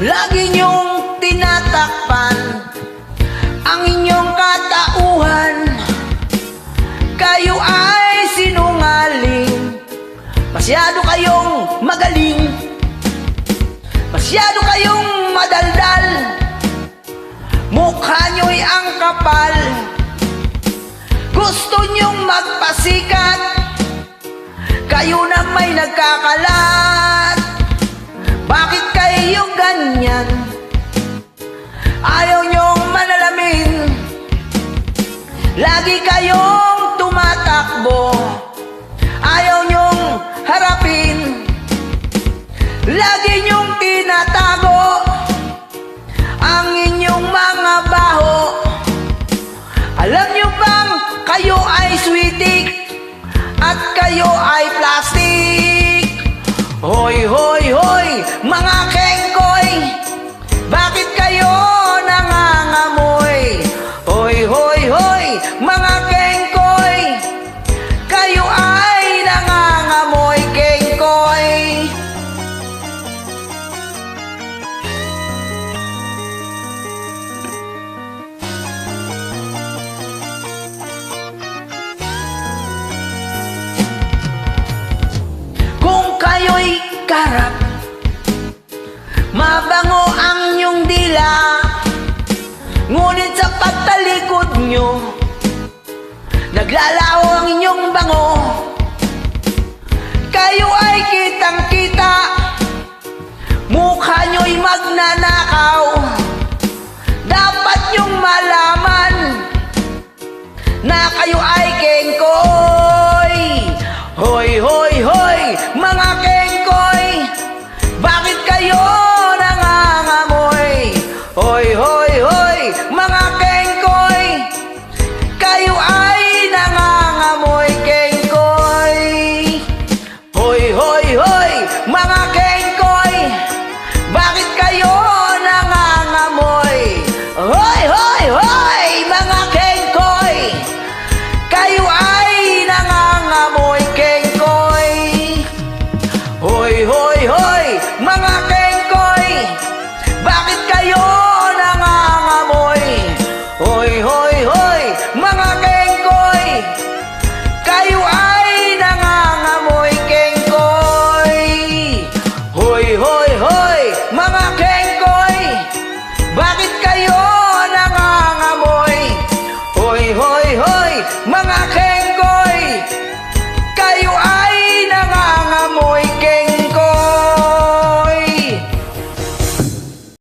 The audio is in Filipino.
Lagi niyong tinatakpan ang inyong katauhan. Kayo ay sinungaling. Masyado kayong magaling. Masyado kayong madaldal. Mukha nyo'y ang kapal. Gusto nyong magpasikat. Kayo na may nagkakalat. Bakit kayo ganyan? Ayaw nyong manalamin. Lagi kayong tumatakbo. Ayaw nyong harapin. Lagi nyong tinatago Ang inyong mga baho. Alam nyo bang kayo ay sweetik At kayo ay plastic? Hoy, hoy, hoy, mga kengkoy inyong bango. Kayo ay kitang kita Mukha nyo'y magnanakaw hoy,